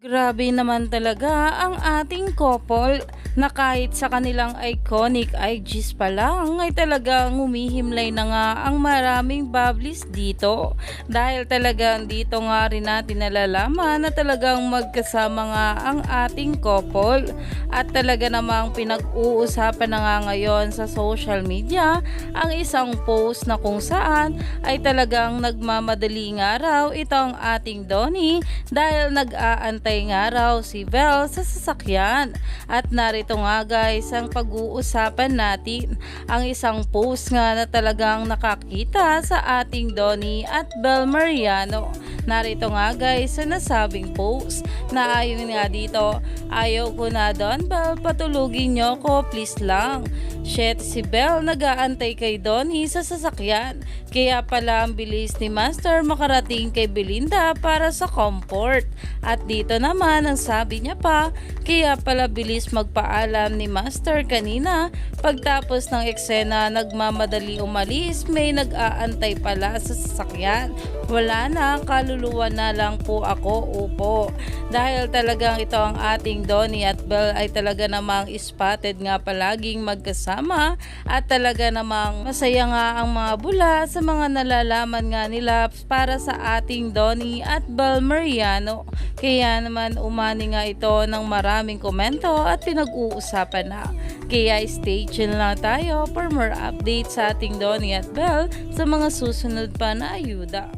Grabe naman talaga ang ating couple na kahit sa kanilang iconic IGs pa lang ay talagang humihimlay na nga ang maraming bubblies dito. Dahil talagang dito nga rin natin nalalaman na talagang magkasama nga ang ating couple. At talaga namang pinag-uusapan na nga ngayon sa social media ang isang post na kung saan ay talagang nagmamadali nga raw itong ating Donnie dahil nag-aantay nga raw si Belle sa sasakyan. At narito nga guys ang pag-uusapan natin ang isang post nga na talagang nakakita sa ating Donnie at Belle Mariano. Narito nga guys sa nasabing post na ayon nga dito ayaw ko na Don Belle patulugin nyo ko please lang. Shit si Belle nag-aantay kay Donnie sa sasakyan kaya pala ang bilis ni Master makarating kay Belinda para sa comfort. At dito naman ang sabi niya pa, kaya pala bilis magpaalam ni Master kanina. Pagtapos ng eksena nagmamadali umalis, may nag-aantay pala sa sasakyan. Wala na, kaluluwa na lang po ako, upo. Dahil talagang ito ang ating Donnie at Belle ay talaga namang spotted nga palaging magkasama at talaga namang masaya nga ang mga bula sa mga nalalaman nga nila para sa ating Donnie at Belle Mariano. Kaya naman umani nga ito ng maraming komento at pinag-uusapan na. Kaya stay tuned lang tayo for more updates sa ating Donnie at Belle sa mga susunod pa na ayuda.